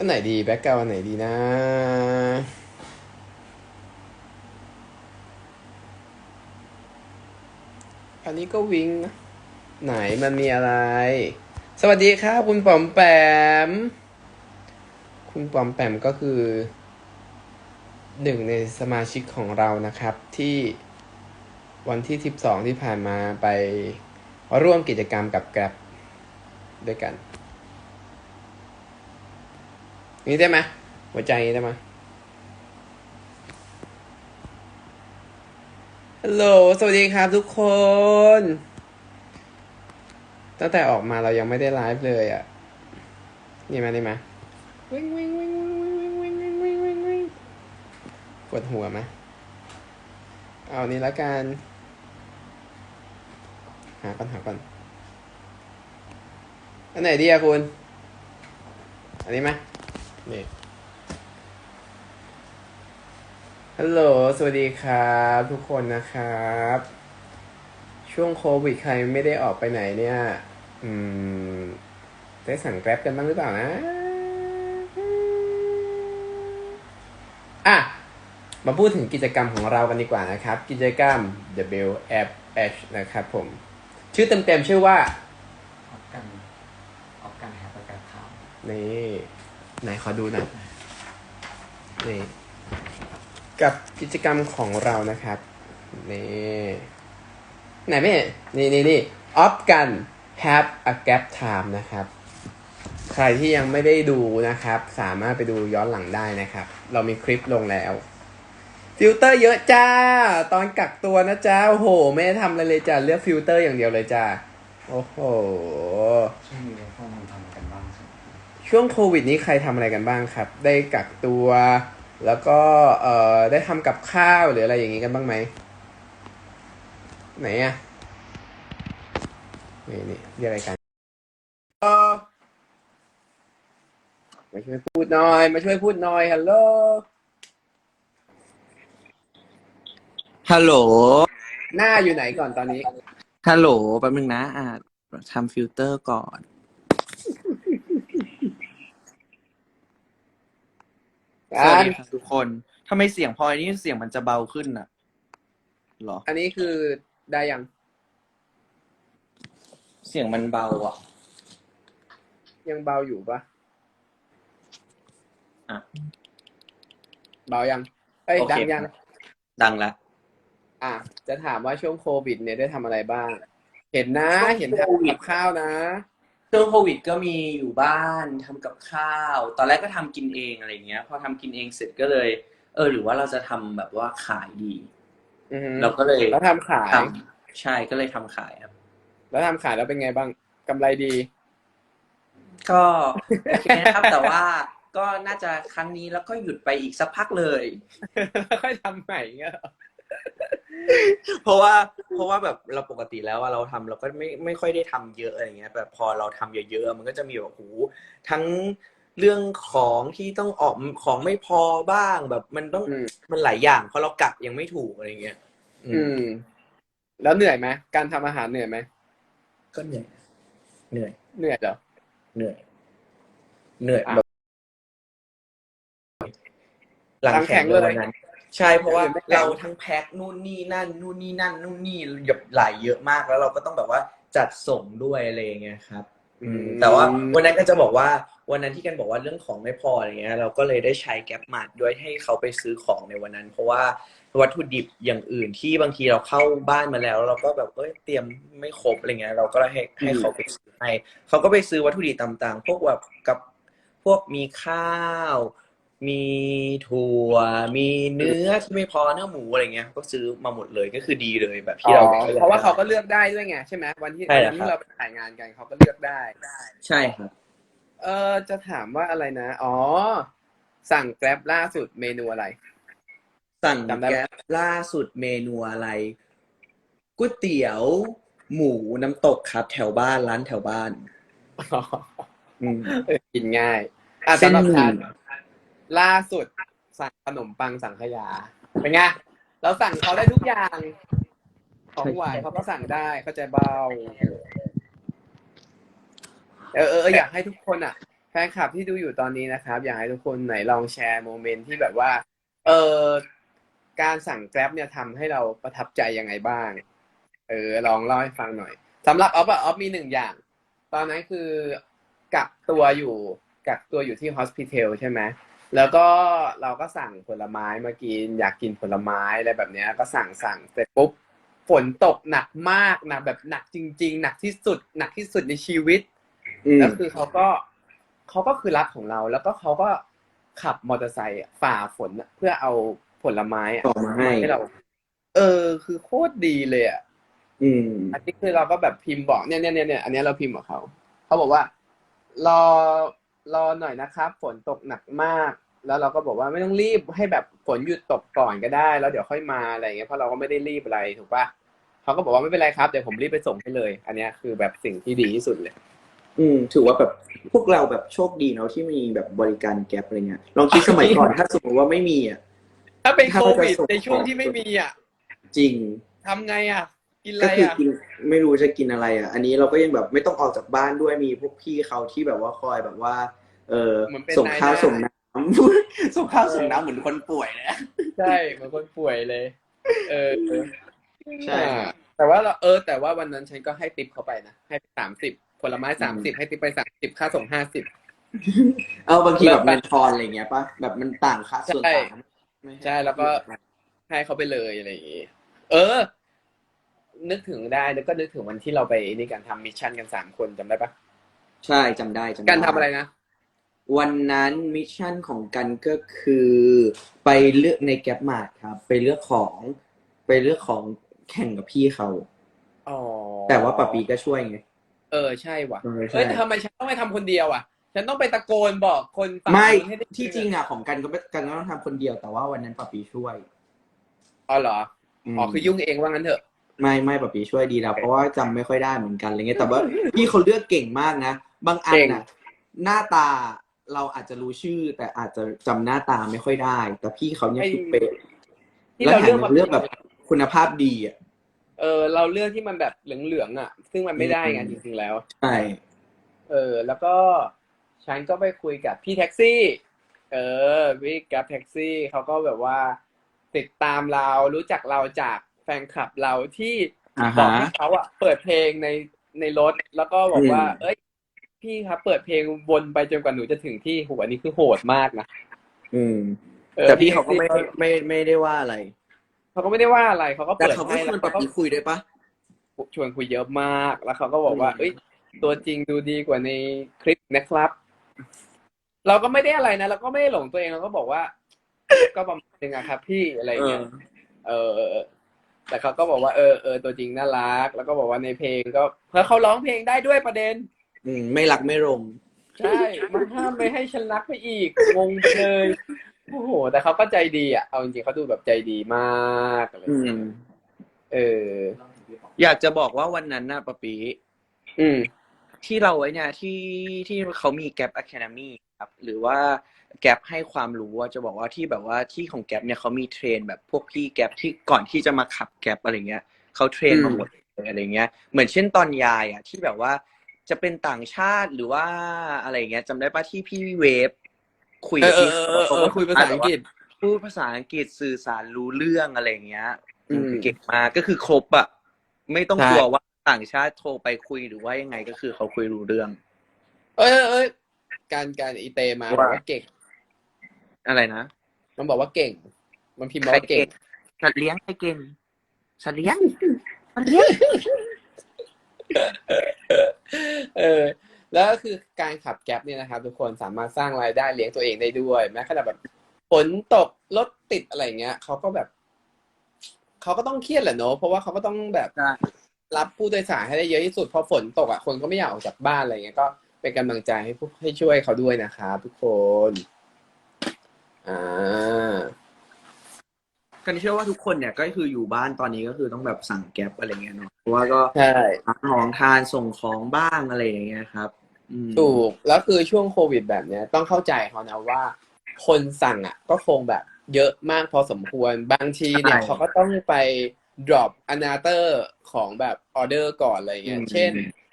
อันไหนดีแบ็กกราวอันไหนดีนะอันนี้ก็วิงนะไหนมันมีอะไร สวัสดีครับคุณปอมแปม คุณปอมแปมก็คือหนึ่งในสมาชิกของเรานะครับ ที่วันที่ 12 ที่ผ่านมาไปร่วมกิจกรรมกับแกร็บด้วยกัน นี่ได้ไหมหัวใจนี้ได้ไหมฮัลโหล สวัสดีครับทุกคน ตั้งแต่ออกมาเรายังไม่ได้ไลฟ์เลยอะ นี่มาได้ไหมวิ่งวิ่งวิ่งวิ่งวิ่งวิ่งวิ่งวิ่งวิ่งวิ่งปวดหัวไหมเอานี่ละกัน หาก่อนหาก่อน อันไหนดีอะคุณ อันนี้ไหม นี่ฮัลโหล สวัสดีครับ ทุกคนนะครับ ช่วงโควิดใครไม่ได้ออกไปไหนเนี่ย อืม ได้สั่งแกร็บกันบ้างหรือเปล่านะ อะ มาพูดถึงกิจกรรมของเรากันดีกว่านะครับ กิจกรรม WFH นะครับผม ชื่อเต็มๆชื่อว่า ออกกัน ออกกันแฮปประกาศข่าวนี่ ไหนขอดูหน่อยนี่กับกิจกรรมของเรานะครับนี่ไหนไม่เห็นนี่นี่นี่ออฟกัน have a gap time นะครับ ใครที่ยังไม่ได้ดูนะครับ สามารถไปดูย้อนหลังได้นะครับ เรามีคลิปลงแล้วฟิลเตอร์เยอะจ้า ตอนกักตัวนะจ้าโอ้โห ไม่ได้ทำอะไรเลยจ้าเลือกฟิลเตอร์อย่างเดียวเลยจ้าโอ้โหช่วงนี้เราพวกมันทำกันบ้างใช่ไหมช่วงโควิดนี้ใครทำอะไรกันบ้างครับ ได้กักตัว แล้วก็เอ่อได้ทำกับข้าวหรืออะไรอย่างงี้กันบ้างไหมไหนอะนี่นี่เรียกอะไรกันเออมาช่วยพูดหน่อย มาช่วยพูดหน่อยฮัลโหลฮัลโหลหน้าอยู่ไหนก่อนตอนนี้ฮัลโหลแป๊บนึงนะอ่าทำฟิลเตอร์ก่อน สวัสดีครับทุกคนทำไมเสียงพลอยนี่เสียงมันจะเบาขึ้นน่ะเหรอ อันนี้คือได้ยัง เสียงมันเบาอะ ยังเบาอยู่ปะอะ เบายัง เอ้ยโอเคดังยัง ดังละอะ จะถามว่าช่วงโควิดเนี่ยได้ทำอะไรบ้าง เห็นนะช่วงเห็นโควิทำดกับข้าวนะ ช่วงโควิดก็มีอยู่บ้านทำกับข้าว ตอนแรกก็ทำกินเองอะไรเงี้ย พอทำกินเองเสร็จก็เลย เออ หรือว่าเราจะทำแบบว่าขายดี อือฮึเราก็เลยแล้วทำขาย ทำใช่ก็เลยทำขายครับ แล้วทำขายแล้วเป็นไงบ้างกำไรดี ก็โอเคนะครับ แต่ว่าก็น่าจะครั้งนี้แล้วก็หยุดไปอีกสักพักเลย แล้วค่อยทำใหม่เงี้ยเหรอ เพราะว่าเพราะว่าแบบเราปกติแล้วว่าเราทำเราก็ไม่ไม่ค่อยได้ทำเยอะอะไรเงี้ยแบบพอเราทำเยอะๆมันก็จะมีแบบโหทั้งเรื่องของที่ต้องออกของไม่พอบ้างแบบมันต้องอืม มันหลายอย่างเพราะเรากักยังไม่ถูกอะไรเงี้ยอือืมม แล้วเหนื่อยไหมการทำอาหารเหนื่อยไหมก็เหนื่อยเหนื่อยเหนื่อยเหรอ เหนื่อยเหนื่อยอะแบบหลังแข่งเลย วันนั้น ใช่เพราะว่าไม่แข็งเราทั้งแพ็คนู่นนี่นั่นนู่นนี่นั่นนู่นนี่แบบหลายเยอะมากแล้วเราก็ต้องแบบว่าจัดส่งด้วยอะไรอย่างเงี้ยครับอืมแต่ว่าวันนั้นก็จะบอกว่าวันนั้นที่กันบอกว่าเรื่องของไม่พออะไรเงี้ย เราก็เลยได้ใช้แก๊ปมาดด้วยให้เขาไปซื้อของในวันนั้น เพราะว่าวัตถุดิบอย่างอื่นที่บางทีเราเข้าบ้านมาแล้ว เราก็แบบเอ้ยเตรียมไม่ครบอะไรเงี้ย เราก็ให้ให้เขาไปซื้อให้เขาก็ไปซื้อวัตถุดิบต่างๆ พวกแบบกับพวกมีข้าว มีถั่ว มีเนื้อที่ไม่พอเนื้อหมูอะไรเงี้ย ก็ซื้อมาหมดเลยก็คือดีเลยแบบอ๋ที่เราอเพราะว่าเขาก็เลือกได้ด้วยไงใช่ไหมวันที่ใช่วันครับที่เราไปถ่ายงานกันเขาก็เลือกได้ใช่ครับ เออจะถามว่าอะไรนะ อ๋อ สั่งแกร็บล่าสุดเมนูอะไร สั่งจำได้ไหมแก๊ปล่าสุดเมนูอะไรก๋วยเตี๋ยว หมูน้ำตกครับ แถวบ้านร้านแถวบ้านอืมเออกินง่ายอะเส้นสำหรับหฉัมี่น ล่าสุดสั่งขนมปังสังขยา เป็นไง เราสั่งเขาได้ทุกอย่าง ของหวานเขาก็สั่งได้เข้าใจเบาเออเออเอออยากให้ทุกคนอะแฟนคลับที่ดูอยู่ตอนนี้นะครับ อยากให้ทุกคนไหนลองแชร์โมเมนต์ที่แบบว่า เออการสั่งแกร็บเนี่ยทำให้เราประทับใจยังไงบ้าง เออ ลองเล่าให้ฟังหน่อยสำหรับออฟอะออฟมีหนึ่งอย่าง ตอนนั้นคือกักตัวอยู่กักตัวอยู่ที่ฮอสพิทอลใช่ไหม แล้วก็เราก็สั่งผลไม้มากิน อยากกินผลไม้อะไรแบบเนี้ย ก็สั่งสั่งเสร็จปุ๊บฝนตกหนักมากหนักแบบหนักจริง ๆ หนักที่สุด หนักที่สุดในชีวิตอืมแล้วคือเขาก็เขาก็คือรักของเรา แล้วก็เขาก็ขับมอเตอร์ไซค์อะฝ่าฝนอะเพื่อเอาผลไม้อะต่อมาให้ ให้เรา เออ คือโคตรดีเลยอะ อืม อันนี้คือเราก็แบบพิมพ์บอกเนี่ยเนี่ยเนี่ยเนี่ยอันเนี้ยเราพิมพ์กับเขาเขาบอกว่า รอ รอหน่อยนะครับ ฝนตกหนักมาก แล้วเราก็บอกว่าไม่ต้องรีบให้แบบฝนหยุดตกก่อนก็ได้ แล้วเดี๋ยวค่อยมาอะไรเงี้ยเพราะเราก็ไม่ได้รีบอะไรถูกปะเขาก็บอกว่าไม่เป็นไรครับเดี๋ยวผมรีบไปส่งให้เลย อันเนี้ยคือแบบสิ่งที่ดีที่สุดเลย อืม ถือว่าแบบพวกเราแบบโชคดีเนาะที่มีแบบบริการแก๊ปอะไรเงี้ยลองคิดสมัยก่อนถ้าสมมติว่าไม่มีอะถ้าเป็นถ้าโคเราจะวิดส่งในช่วงที่ไม่มีอะจริงทำไงอะ กินอะไรก็คืออะกินไม่รู้จะกินอะไรอะ อันนี้เราก็ยังแบบไม่ต้องออกจากบ้านด้วยมีพวกพี่เขาที่แบบว่าคอยแบบว่า เออเหมือนเป็นส่งข้าวนายหน้า ส่งน้ำ ส่งข้าวส่งน้ำเหมือนคนป่วยเลยอะ ใช่เหมือนคนป่วยเลยเออเออใช่ อ่าแต่ว่าเราเออ แต่ว่าวันนั้นฉันก็ให้ติปเขาไปนะ ให้สามสิบผลไม้สามสิบให้ติปไปสามสิบค่าส่งห้าสิบ เอาบางทีเลิแบกบไปเงินทอนอะไรเงี้ยปะแบบมันต่างค่าส่วนใช่ต่างไม่ใช่แล้วก็ให้เขาไปเลยอะไรอย่างงี้ เออ นึกถึงได้แล้วก็นึกถึงวันที่เราไปนี่กันทำมิชชั่นกันสามคนจำได้ปะใช่จำได้จำได้การทำอะไรนะ วันนั้นมิชชั่นของกันก็คือไปเลือกในแก๊ปมาร์ทครับ ไปเลือกของไปเลือกของแข่งกับพี่เขาอ๋อแต่ว่าปะปีก็ช่วยไง เออใช่ว่ะเออใช่เอ้ยทำไมฉันต้องไปทำคนเดียวอะฉันต้องไปตะโกนบอกคนฝั่งไม่นู้นให้ได้ที่จริงอะของกันก็ไม่กันก็ต้องทำคนเดียวแต่ว่าวันนั้นปะปีช่วยอ๋อเหรออ๋อคือยุ่งเองว่างั้นเถอะ ไม่ไม่ปะปีช่วยดีแล้วเพราะว่าจำไม่ค่อยได้เหมือนกันอะไรเงี้ยแต่ว่าพี่เขาเลือกเก่งมากนะ บางอันเก่งน่ะ หน้าตาเราอาจจะรู้ชื่อ แต่อาจจะจำหน้าตาไม่ค่อยได้ แต่พี่เขาเนี่ยคือเป๊ะที่แล้วเราแถเลือมกมันเลือกแบบคุณภาพดีอะ เออเราเลือกที่มันแบบเหลืองๆอะ ซึ่งมันไม่ได้ไงอืมจริงๆแล้ว ใช่ เออ แล้วก็ฉันก็ไปคุยกับพี่แท็กซี่ เออพี่แกับแท็กซี่เขาก็แบบว่า ติดตามเรารู้จักเราจากแฟนคลับเราที่อ่าบอกฮะให้เขาอะเปิดเพลงในในรถแล้วก็บอกว่าอืมเอ้ย พี่ครับเปิดเพลงวนไปจนกว่าหนูจะถึงที่หัวนี้คือโหดมากนะอืมออแต่พี่เขาก็ไม่แท็ซี่ไม่ไม่ได้ว่าอะไร เขาก็ไม่ได้ว่าอะไรเขาก็แต่เปิดเขาก็ให้ชแล้ววนเขาปะก็ปีคุยด้วยปะชวนคุยเยอะมาก แล้วเขาก็บอกว่าอืมเอ้ย ตัวจริงดูดีกว่าในคลิปนะครับ เราก็ไม่ได้อะไรนะเราก็ไม่ได้หลงตัวเองเราก็บอกว่า ก็ประมาณนึงอะครับ พี่อะไรอย่างเงี้ยเออเออเออ แต่เขาก็บอกว่าเออเออตัวจริงน่ารัก แล้วก็บอกว่าในเพลงก็เพราะเขาร้องเพลงได้ด้วยประเด็น อืมไม่รักไม่ลงใช่มันห้ามไม่ให้ฉันรักไปอีกงงไปเลยโอ้โห แต่เขาก็ใจดีอะเอาจริงๆเขาดูแบบใจดีมากอะไรอย่างอืเงี้ยมเออ อยากจะบอกว่าวันนั้นน่ะปะปีอืม ที่เราไว้เนี่ยที่ที่เขามีแก p อะ a า e มีครับ หรือว่า แก p ให้ความรู้ว่าจะบอกว่าที่แบบว่าที่ของแก p เนี่ยเขามีเทรนแบบพวกพี่แก p ที่ก่อนที่จะมาขับแก p อะไรเงี้ยเขาเทรนมาหมดเลยอะไรเงี้ย เหมือนเช่นตอนยายอะที่แบบว่าจะเป็นต่างชาติหรือว่าอะไรเงี้ยจำได้ปะที่พี่เวฟคุยเอกับอเอพี่อเออเออคุยภาษาอังกฤษพูดภาษาอังกฤษสื่อสารรู้เรื่องอะไรเงี้ยอืมเก่งมากก็คือครบอะไม่ต้องใช่กลัวว่าต่างชาติโทรไปคุยหรือว่ายังไงก็คือเขาคุยรู้เรื่อง เอยเอยเอยการการอีเตมาบอกว่าเก่ง อะไรนะมันบอกว่าเก่ง มันพิมพ์มาว่าเก่งสัตว์เลี้ยงใครเก่งสัตว์เลี้ยงสัตว์เลี้ยงเออแล้วก็คือการขับแก๊ปเนี่ยนะครับทุกคนสามารถสร้างรายได้เลี้ยงตัวเองได้ด้วยแม้ขนาดแบบฝนตกรถติดอะไรเงี้ยเขาก็แบบเขาก็ต้องเครียดแหละเนอะเพราะว่าเขาก็ต้องแบบใช่รับผู้โดยสารให้ได้เยอะที่สุดพอฝนตกอะคนก็ไม่อยากออกจากบ้านอะไรเงี้ยก็เป็นกำลังใจให้ผู้ให้ช่วยเขาด้วยนะครับทุกคน อ่ากันเชื่อว่าทุกคนเนี่ยก็คืออยู่บ้านตอนนี้ก็คือต้องแบบสั่งแก๊ปอะไรเงี้ยเนาะเพราะว่าก็ใช่หาของทานส่งของบ้างอะไรอย่างเงี้ยครับอืมถูกแล้วคือช่วงโควิดแบบเนี้ยต้องเข้าใจเขานะว่า คนสั่งอะ ก็คงแบบเยอะมากพอสมควรบางทีเนี่ยเขาก็ต้องไป drop another ของแบบออเดอร์ก่อนอะไรเงี้ยเช่น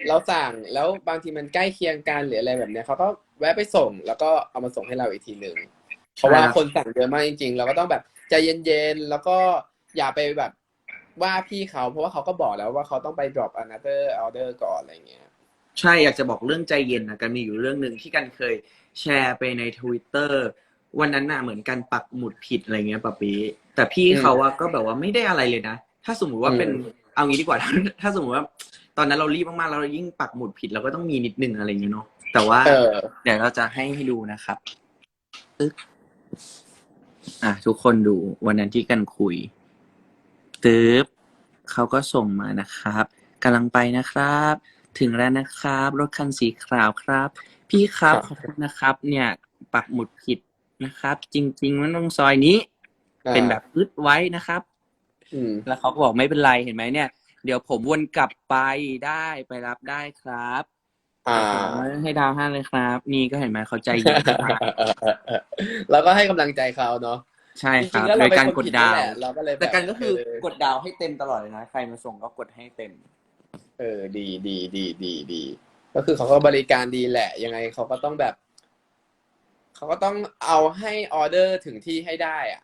เราสั่งแล้วบางทีมันใกล้เคียงกันหรืออะไรแบบเนี้ยเขาก็แวะไปส่งแล้วก็เอามาส่งให้เราอีกทีหนึ่ง เพราะว่าคนสั่งเยอะมากจริงๆ เราก็ต้องแบบใจเย็นๆ แล้วก็อย่าไปแบบว่าพี่เขา เพราะว่าเขาก็บอกแล้วว่าเขาต้องไป drop another order ก่อนอะไรเงี้ย ใช่อยากจะบอกเรื่องใจเย็นนะกันมีอยู่เรื่องหนึ่งที่กันเคยแชร์ไปในทวิตเตอร์วันนั้นน่ะเหมือนกันปักหมุดผิดอะไรเงี้ยปะปีแต่พี่เขาอะก็แบบว่าไม่ได้อะไรเลยนะ ถ้าสมมุติว่าเป็นอืมเอางี้ดีกว่า ถ้าสมมติว่า ตอนนั้นเรารีบมากๆแล้วเรายิ่งปักหมุดผิดเราก็ต้องมีนิดนึงอะไรเงี้ยเนาะแต่ว่าเออเดี๋ยวเราจะให้ให้ดูนะครับตึ๊ก อะทุกคนดูวันนั้นที่กันคุยตึ๊บเขาก็ส่งมานะครับกำลังไปนะครับ ถึงแล้วนะครับ รถคันสีขาวครับ พี่ครับครับขอบคุณนะครับ เนี่ยปักหมุดผิดนะครับ จริง ๆ มันตรงซอยนี้เป็นแบบอึดไว้นะครับ อืม แล้วเขาก็บอกไม่เป็นไรเห็นไหมเนี่ย เดี๋ยวผมวนกลับไปได้ไปรับได้ครับ อ่า ให้ดาวห้าเลยครับ นี่ก็เห็นไหมเขาใจเย็นมากเราก็ให้กำลังใจเขาเนาะ ใช่จครัริบงๆแล้วโดเรายเป็นการคนกดผิดดานั่นวแหละเราก็เลยบบแต่กันก็คือเกดดาวให้เต็มตลอดเลยนะ ใครมาส่งก็กดให้เต็ม เออ ดีดีดีดีดีก็คือเขาก็บริการดีแหละ ยังไงเขาก็ต้องแบบ เขาก็ต้องเอาให้ออเดอร์ถึงที่ให้ได้อะ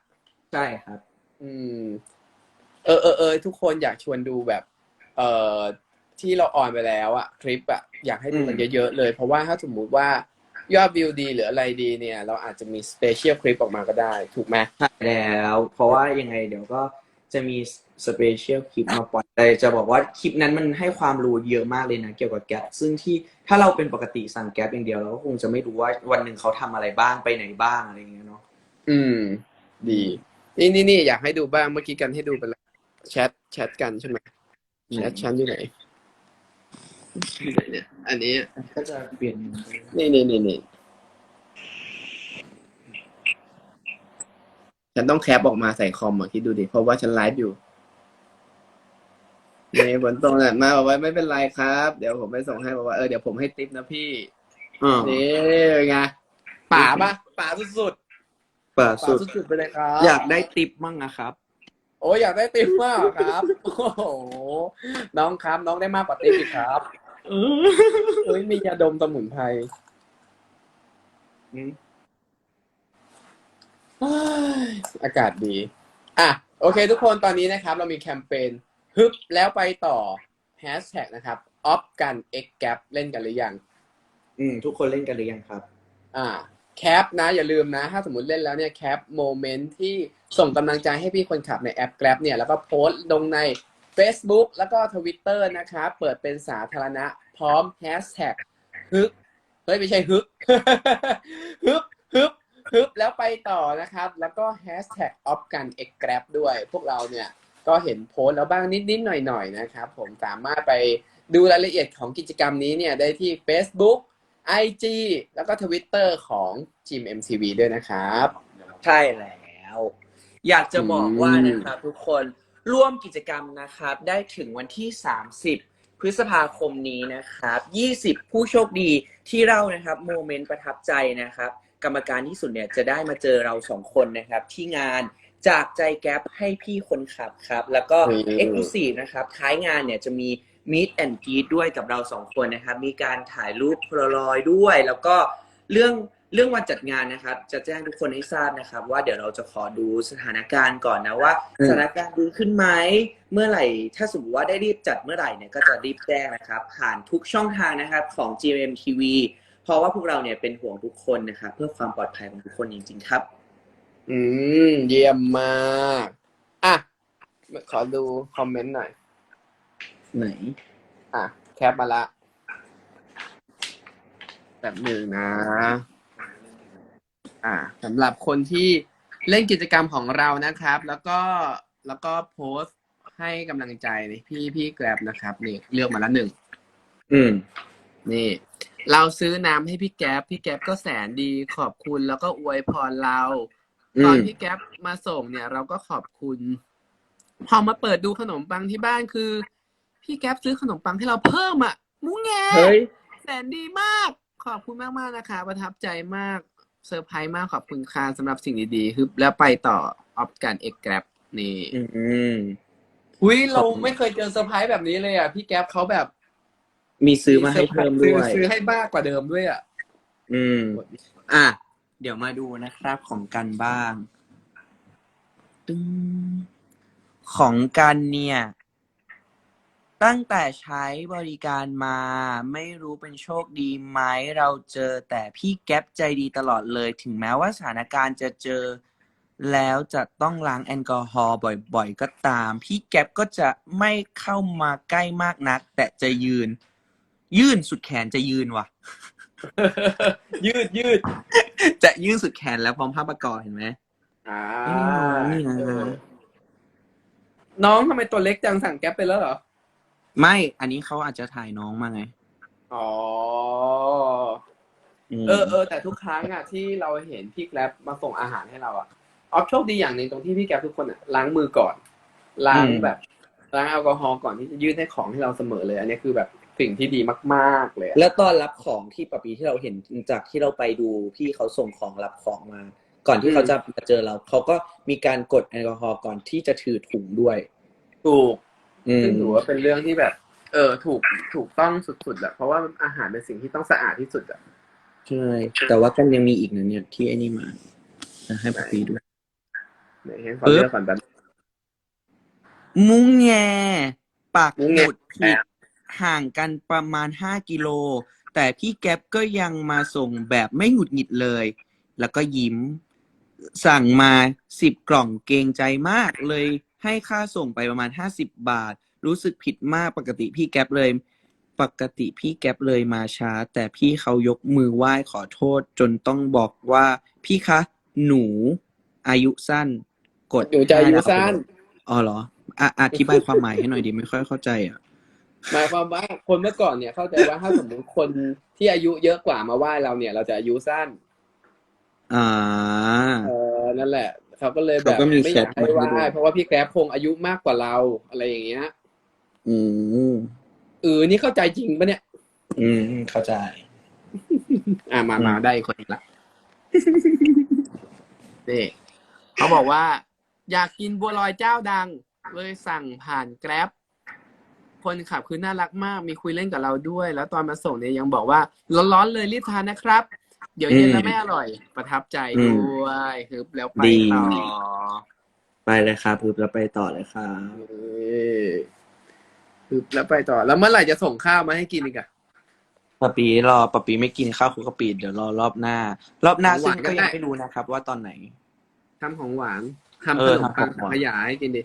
ใช่ครับ อืม เออเออเออทุกคนอยากชวนดูแบบ เอ่อ ที่เราออนไปแล้วอะคลิปอะอยากให้ดูกันอืมเยอะๆเลย เพราะว่าถ้าสมมุติว่ายอดวิวดีหรืออะไรดีเนี่ย เราอาจจะมีสเปเชียลคลิปออกมาก็ได้ ถูกไหมใช่แล้ว เพราะว่ายังไงเดี๋ยวก็จะมีสเปเชียลคลิปมาปล่อยแต่จะบอกว่าคลิปนั้นมันให้ความรู้เยอะมากเลยนะ เกี่ยวกับแก๊ปซึ่งที่ถ้าเราเป็นปกติสั่งแก๊ปอย่างเดียวเราก็คงจะไม่รู้ว่าวันหนึ่งเขาทำอะไรบ้างไปไหนบ้างอะไรอย่างเงี้ยเนาะอืม ดี นี่นี่นี่อยากให้ดูบ้างเมื่อกี้กันให้ดูไปแล้วแชทแชทกันใช่ไหมแชทฉันอยู่ไหนอยู่ ไหนเนี่ย อันนี้ ก็จะเปลี่ยนนี่นี่นี่นี่ฉันต้องแคปออกมาใส่คอมอะคิดดูดิ เพราะว่าฉันไลฟ์อยู่นี่บนตรงน่ะมาบอกว่าไม่เป็นไรครับ เดี๋ยวผมไปส่งให้บอกว่าเออเดี๋ยวผมให้ติปนะพี่อ่านี่ไงป่าปะป่าสุดป่าๆป่าสุด สุดๆไปเลยครับอยากได้ติปมั่งนะครับ โอ้ยอยากได้ติปมากครับ โอ้โหน้องครับน้องได้มากกว่าติปอีกครับ เอ้ยมียาดมสมุนไพรอืมเฮ้ยอากาศดี อะ โอเค ทุกคนตอนนี้นะครับ เรามีแคมเปญฮึบแล้วไปต่อแฮชแท็กนะครับออฟกัน X Gap เล่นกันหรือยัง อืม ทุกคนเล่นกันหรือยังครับ อ่าแคปนะ อย่าลืมนะ ถ้าสมมติเล่นแล้วเนี่ยแคปโมเมนต์ที่ส่งกำลังใจให้พี่คนขับในแอป Grab เนี่ย แล้วก็โพสต์ลงใน Facebook แล้วก็ Twitter นะครับ เปิดเป็นสาธารณะ พร้อมแฮชแท็กฮึกเฮ้ยไม่ใช่ฮึกฮึบฮึบฮึบแล้วไปต่อนะครับ แล้วก็แฮชแท็กออฟกันเอ็กแกรด้วย พวกเราเนี่ยก็เห็นโพสต์แล้วบ้างนิดๆหน่อยๆนะครับ ผมสามารถไปดูรายละเอียดของกิจกรรมนี้เนี่ยได้ที่ Facebook IG แล้วก็ Twitter ของ GMMTV ด้วยนะครับ ใช่แล้ว อยากจะบอกว่าอืมนะครับทุกคน ร่วมกิจกรรมนะครับ ได้ถึงวันที่ 30 พฤษภาคมนี้นะครับ 20 ผู้โชคดีที่เรานะครับโมเมนต์ประทับใจนะครับ กรรมการที่สุดเนี่ยจะได้มาเจอเราสองคนนะครับ ที่งานจากใจแก๊ปให้พี่คนขับครับ แล้วก็ อืมเอ็กซ์คลูซีฟนะครับท้ายงานเนี่ยจะมี Meet and Greet ด้วยกับเราสองคนนะครับ มีการถ่ายรูปโพลารอยด์ด้วย แล้วก็เรื่อง เรื่องวันจัดงานนะครับ จะแจ้งทุกคนให้ทราบนะครับ ว่าเดี๋ยวเราจะขอดูสถานการณ์ก่อนนะว่าอืมสถานการณ์ดีขึ้นไหมเมื่อไหร่ ถ้าสมมติว่าได้รีบจัดเมื่อไหร่เนี่ยก็จะรีบแจ้งนะครับ ผ่านทุกช่องทางนะครับของ GMMTV เพราะว่าพวกเราเนี่ยเป็นห่วงทุกคนนะครับเพื่อความปลอดภัยของทุกคนจริงๆครับ อืม เยี่ยมมากอะขอดูคอมเมนต์หน่อย ไหน อะ แคปมาละแบบหนึ่งนะ อ่าสำหรับคนที่เล่นกิจกรรมของเรานะครับ แล้วก็แล้วก็โพสต์ให้กำลังใจนี่พี่พี่แกร็บนะครับนี่เลือกมาละหนึ่งอืม นี่ เราซื้อน้ำให้พี่แก๊ปพี่แก๊ปก็แสนดีขอบคุณแล้วก็อวยพรเราอืมตอนพี่แก๊ปมาส่งเนี่ย เราก็ขอบคุณ พอมาเปิดดูขนมปังที่บ้านคือ พี่แก๊ปซื้อขนมปังให้เราเพิ่มอะมุ้งแงเฮ้ย แสนดีมาก ขอบคุณมากมากๆนะคะ ประทับใจมาก เซอร์ไพรส์มากขอบคุณค่ะสำหรับสิ่งดีๆฮึบแล้วไปต่อออฟการเอ็กแกร็บนี่อืมอุ้ยเราขอบคุณไม่เคยเจอเซอร์ไพรส์แบบนี้เลยอะพี่แก๊ปเขาแบบมีซื้อมาให้เพิ่มด้วยซื้อซื้อให้บ้ากกว่าเดิมด้วยอะอืม อะ เดี๋ยวมาดูนะครับของกันบ้าง ตึงของกันเนี่ย ตั้งแต่ใช้บริการมาไม่รู้เป็นโชคดีไหมเราเจอแต่พี่แก๊ปใจดีตลอดเลย ถึงแม้ว่าสถานการณ์จะเจอแล้วจะต้องล้างแอลกอฮอล์บ่อยๆ ก็ตาม พี่แก๊ปก็จะไม่เข้ามาใกล้มากนัก แต่จะยืน ยื่นสุดแขนจะยืนว่ะ ยืดยืด จะยื่นสุดแขนแล้วพร้อมผ้าประกอบเห็นไหมอ่านี่นะน้องทำไมตัวเล็กจังสั่งแก๊ปไปแล้วเหรอ ไม่อันนี้เขาอาจจะถ่ายน้องมาไงอ๋อ มเออเออแต่ทุกครั้งอะที่เราเห็นพี่แกร็บมาส่งอาหารให้เราอะออฟโชคดีอย่างหนึ่งตรงที่พี่แกร็บทุกคนอะล้างมือก่อน ล้างแบบ ล้างแอลกอฮอล์ก่อนที่จะยื่นให้ของให้เราเสมอเลย อันนี้คือแบบสิ่งที่ดีมากๆเลยอะแล้วตอนรับของที่ปะปีที่เราเห็นจากที่เราไปดูพี่เขาส่งของรับของมา ก่อนที่เขาจะมาเจอเราเขาก็มีการกดแอลกอฮอล์ก่อนที่จะถือถุงด้วย ถูก อืมซึ่งถือว่าเป็นเรื่องที่แบบ เออ ถูกถูกต้องสุดๆแหละเพราะว่าอาหารเป็นสิ่งที่ต้องสะอาดที่สุดอะใช่ แต่ว่ากันยังมีอีกนะเนี่ยที่ไอ้นี่มาจะให้ปะปีด้วยไหนให้ขอเลือกก่อนแป๊บมุ้งแงปากมุ้งหแงมุดผิดห่างกันประมาณห้ากิโล แต่พี่แก๊ปก็ยังมาส่งแบบไม่หงุดหงิดเลย แล้วก็ยิ้ม สั่งมาสิบกล่องเกรงใจมากเลย ให้ค่าส่งไปประมาณห้าสิบบาท รู้สึกผิดมากปกติพี่แก๊ปเลย ปกติพี่แก๊ปเลยมาช้า แต่พี่เขายกมือไหว้ขอโทษ จนต้องบอกว่าพี่คะ หนูอายุสั้น กดหนูจะอายุสั้นอ๋อเหรออะอธิบายความหมายให้หน่อยดีไม่ค่อยเข้าใจอะหมายความว่าคนเมื่อก่อนเนี่ยเข้าใจว่าถ้าสมมติคนที่อายุเยอะกว่ามาไหว้เราเนี่ย เราจะอายุสั้นอ่าเออนั่นแหละ เขาก็เลยแบเขาบก็มีไม่อยากให้แชทไหมาให้ว้ดูเพราะว่าพี่แกร็บคงอายุมากกว่าเราอะไรอย่างเงี้ย อืมเออนี่เข้าใจจริงปะเนี่ย อืมเข้าใจ อ่ามาอืมมาได้อีกคนอีกละนี่เขาบอกว่า อยากกินบัวลอยเจ้าดัง เลยสั่งผ่านแกร็บคนขับคือน่ารักมากมีคุยเล่นกับเราด้วย แล้วตอนมาส่งเนี่ยยังบอกว่าร้อนๆเลยรีบทานนะครับ เดี๋ยวเย็นแล้วไม่อร่อย ประทับใจด้วยฮึบแล้วไปดีต่อไปเลยครับพึบแล้วไปต่อเลยครับเอ้ยฮึบแล้วไปต่อ แล้วเมื่อไหร่จะส่งข้าวมาให้กินอีกอะ ปะปีรอปะปีไม่กินข้าวคุกกะปีเดี๋ยวรอรอบหน้า รอบหน้าของหซึ่วางนก็ก็ได้ ยังไม่รู้นะครับ ว่าตอนไหน ทำของหวานทำเอขอนมปังทำของหวาน ขยายให้กินดิ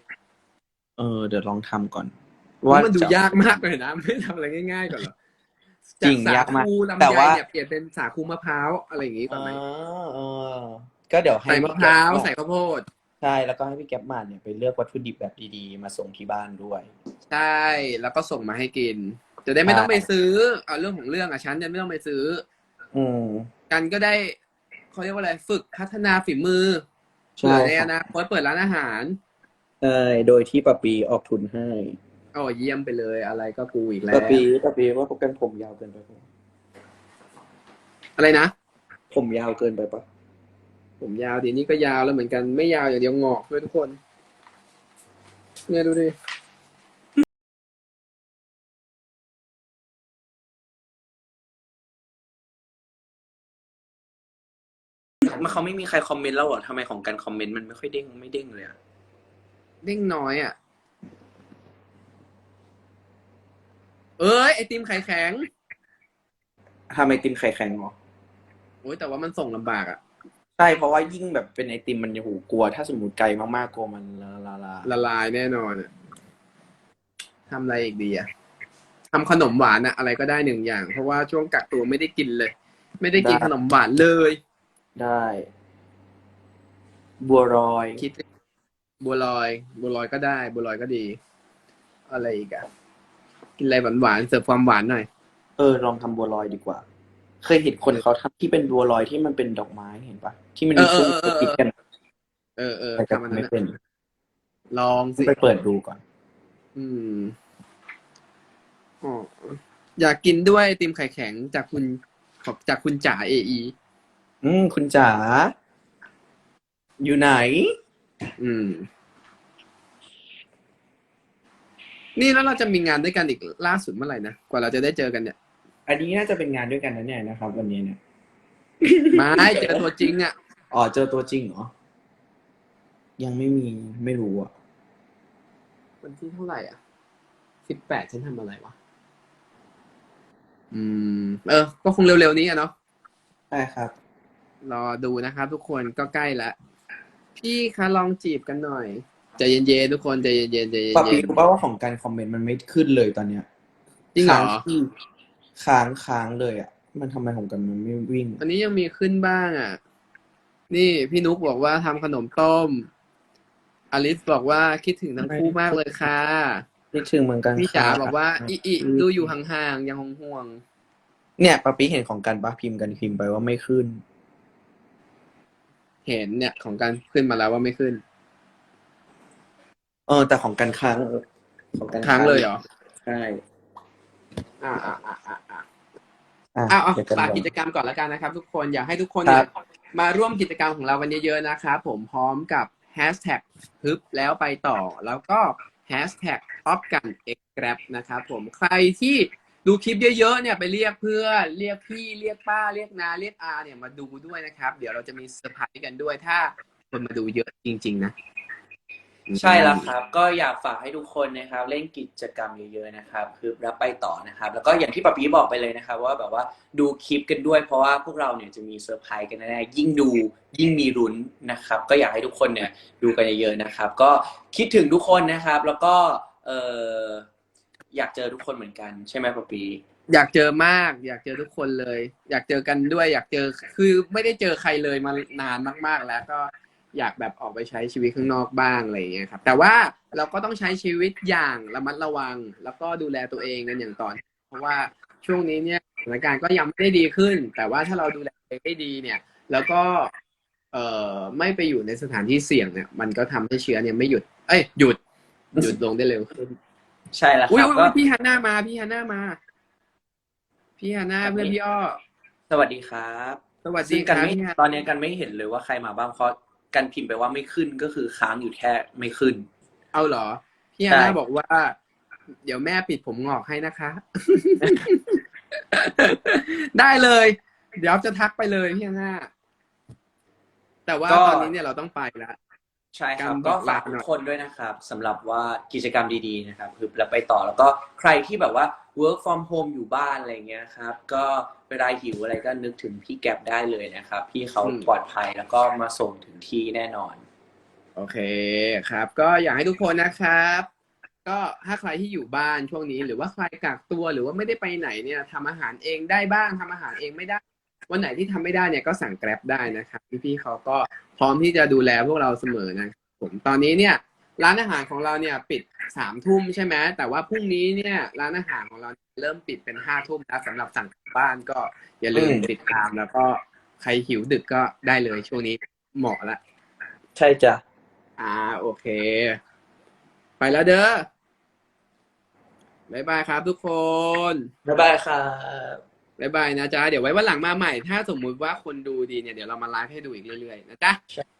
เออ เดี๋ยวลองทำก่อนมันดูจะยากมากเลยนะ ไม่ทำอะไรง่ายๆก่อนเหรอ จริงสยากมากคูลำแต่ไยว่าเนี่ยเปลี่ยนเป็นสาคูมะพร้าวอะไรอย่างงี้ก่อนไหมเออเออก็เดี๋ยวให้ใส่มะพร้าวพี่แก๊ปใส่ข้าวโพดใช่แล้วก็ให้พี่แก๊ปมาเนี่ยไปเลือกวัตถุดิบแบบดีๆ มาส่งที่บ้านด้วย ใช่แล้วก็ส่งมาให้กิน จะได้ไม่ต้องใช่ไปซื้อเอาเรื่องของเรื่องอะฉันจะไม่ต้องไปซื้อ อืมกันก็ได้เขาเรียกว่าอะไรฝึกพัฒนาฝีมือใช่เผื่อในอนาคตเปิดร้านอาหาร ใช่โดยที่ปะปีออกทุนให้ โอ้เยี่ยมไปเลยอะไรก็กูอีกแล้วปะปีปะปีว่าพวกกันผมยาวเกินไปปะอะไรนะ ผมยาวเกินไปปะผมยาวดีนี่ก็ยาวแล้วเหมือนกันไม่ยาวอย่างเดียวงอกด้วยทุกคน เนี่ยดูดิมันเขาไม่มีใครคอมเมนต์แล้วเหรอทำไมของกันคอมเมนต์มันไม่ค่อยเด้งไม่เด้งเลยอะเด้งน้อยอะ เอ้ยไอติมไข่แข็งทำไอติมไข่แข็งเหรอโอ้ยแต่ว่ามันส่งลำบากอะใช่เพราะว่ายิ่งแบบเป็นไอติมมันจะหูกลัว ถ้าสมมติไกลมากๆกลัวมันละละละละลายแน่นอนอะทำอะไรอีกดีอะทำขนมหวานอะอะไรก็ได้หนึ่งอย่าง เพราะว่าช่วงกักตัวไม่ได้กินเลย ไม่ได้กินขนมหวานเลย ได้ บัวรอยคิดบัวลอย บัวลอยก็ได้ บัวลอยก็ดี อะไรอีกอะ กินอะไรหวานๆเสิร์ฟความหวานหน่อย เออ ลองทำบัวลอยดีกว่า เคยเห็นคนเขาทำที่เป็นบัวลอยที่มันเป็นดอกไม้เห็นปะที่มันมีเอช่วองเออเออติดกันเออเออแต่จะทำอันนั้ไม่นอะเป็นลองสิ ไปเปิดดูก่อน อืมอ๋ออยากกินด้วยไอติมไข่แข็งจากคุณขอบจากคุณจ๋าเอไออืมคุณจ๋าอยู่ไหน อืม นี่แล้วเราจะมีงานด้วยกันอีกล่าสุดเมื่อไหร่นะกว่าเราจะได้เจอกันเนี่ย อันนี้น่าจะเป็นงานด้วยกันนะเนี่ยนะครับ วันนี้เนี่ยไม่เจอตัวจริงอะอ๋อเจอตัวจริงเหรอ ยังไม่มีไม่รู้อะ วันที่เท่าไหร่อะสิบแปดฉันทำอะไรวะ อืม เออ ก็คงเร็วๆนี้อะเนาะใช่ครับ รอดูนะครับทุกคนก็ใกล้แล้วพี่คะลองจีบกันหน่อย ใจเย็นๆทุกคนใจเย็นๆใจเย็ปาปีนรู้ป่าว่าของการคอมเมนต์มันไม่ขึ้นเลยตอนเนี้ยๆจริงเหรอค้างที่ค้างค้างเลยอะ มันทำไมของกันมันไม่วิ่ง อันนี้ยังมีขึ้นบ้างอะ นี่พี่นุกบอกว่าทำขนมต้ม อลิสบอกว่าคิดถึงทั้งคู่มากเลยค่ะคิดถึงเหมือนกันพี่จ๋าค่ะบอกว่าอีอีดูอยู่ห่างๆยังห่วงเนี่ยปาปีเห็นของกันปะพิมพ์กันพิมพ์ไปว่าไม่ขึ้นๆเห็นเนี่ยของการขึ้นมาแล้วว่าไม่ขึ้น เออแต่ของกันค้าง ของกันค้างเลยเหรอ ใช่อ่าอ่าอ่าอ่าอ่าอะเอาเอาเดี๋ยวกันฝากลอง กิจกรรมก่อนแล้วกันนะครับ ทุกคนอยากให้ทุกคนครัเนี่ยบมาร่วมกิจกรรมของเรากันเยอะๆนะครับผมพร้อมกับแฮชแท็กฮึบแล้วไปต่อ แล้วก็แฮชแท็กออฟกันเอ็กแกรนะครับผมใครที่ดูคลิปเยอะๆเนี่ยไปเรียกเพื่อนเรียกพี่เรียกป้าเรียกนาเรียกอาเนี่ยมาดูด้วยนะครับ เดี๋ยวเราจะมีเซอร์ไพรส์กันด้วยถ้าคนมาดูเยอะจริง ๆ นะ ใช่แล้วครับ ก็อยากฝากให้ทุกคนนะครับ เล่นกิจกรรมเยอะๆนะครับ คือรับไปต่อนะครับ แล้วก็อย่างที่ปะปีบอกไปเลยนะครับ ว่าแบบว่าดูคลิปกันด้วย เพราะว่าพวกเราเนี่ยจะมีเซอร์ไพรส์กันแน่ๆยิ่งดูยิ่งมีรุ้นนะครับ ก็อยากให้ทุกคนเนี่ยดูกันเยอะๆนะครับ ก็คิดถึงทุกคนนะครับ แล้วก็เอออยากเจอทุกคนเหมือนกัน ใช่ไหมปะปี อยากเจอมาก อยากเจอทุกคนเลย อยากเจอกันด้วย อยากเจอคือไม่ได้เจอใครเลยมานานมาก ๆ แล้วก็ อยากแบบออกไปใช้ชีวิตข้างนอกบ้างอะไรอย่างเงี้ยครับ แต่ว่าเราก็ต้องใช้ชีวิตอย่างระมัดระวัง แล้วก็ดูแลตัวเองกันอย่างต่อเนื่องเพราะว่าช่วงนี้เนี่ยสถานการณ์ก็ยังไม่ได้ดีขึ้น แต่ว่าถ้าเราดูแลตัวเองได้ดีเนี่ย แล้วก็ เอ่อไม่ไปอยู่ในสถานที่เสี่ยงเนี่ย มันก็ทำให้เชื้อเนี่ยไม่หยุด เอ้ยหยุดหยุดลงได้เร็วขึ้นใช่แล้วอุ้คยรับอุ๊ยก็อุ๊ยพี่ฮันน่ามาพี่ฮันน่ามา พี่ฮันน่าเพื่อนพี่อ้อสวัสดีครับ สวัสดีซึ่งคกันรับไม่พี่ฮันตอนนี้กันไม่เห็นเลยว่าใครมาบ้างเพราะ กันพิมพ์ไปว่าไม่ขึ้นก็คือค้างอยู่แค่ไม่ขึ้น เอาเหรอ พี่ฮันใช่น่าบอกว่า เดี๋ยวแม่ปิดผมงอกให้นะคะ ได้เลย เดี๋ยวจะทักไปเลยพี่ฮันน่าแต่ว่าตอนนี้เนี่ยเราต้องไปแล้วใช่ครับการบก็อกลาฝากทุกคนด้วยนะครับสำหรับว่ากิจกรรมดีๆนะครับคือแล้วไปต่อแล้วก็ใครที่แบบว่า work from home อยู่บ้านอะไรเงี้ยครับ ก็เวลาหิวอะไรก็นึกถึงพี่แก๊ปได้เลยนะครับ พี่เขาปลอดภัยแล้วก็มาส่งถึงที่แน่นอน โอเคครับ ก็อยากให้ทุกคนนะครับ ก็ถ้าใครที่อยู่บ้านช่วงนี้ หรือว่าใครกักตัวหรือว่าไม่ได้ไปไหนเนี่ยทำอาหารเองได้บ้างทำอาหารเองไม่ได้ วันไหนที่ทำไม่ได้เนี่ยก็สั่งแกร็บได้นะครับพี่ๆเขาก็พร้อมที่จะดูแลพวกเราเสมอนะผมตอนนี้เนี่ย ร้านอาหารของเราเนี่ยปิดสามทุ่มใช่ไหมแต่ว่าพรุ่งนี้เนี่ยร้านอาหารของเราเริ่มปิดเป็นห้าทุ่มแล้วสำหรับสั่งกลับบ้านก็อย่าลืมอืมติดตามแล้วก็ใครหิวดึกก็ได้เลยช่วงนี้เหมาะละ ใช่จ้ะอ่าโอเค ไปแล้วเด้อบายบายครับทุกคนบ๊ายบายครับ บายบายนะจ๊ะ เดี๋ยวไว้วันหลังมาใหม่ ถ้าสมมุติว่าคนดูดีเนี่ยเดี๋ยวเรามาไลฟ์ให้ดูอีกเรื่อยๆนะจ๊ะ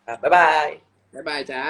ครับบ๊ายบาย บายบายจ้า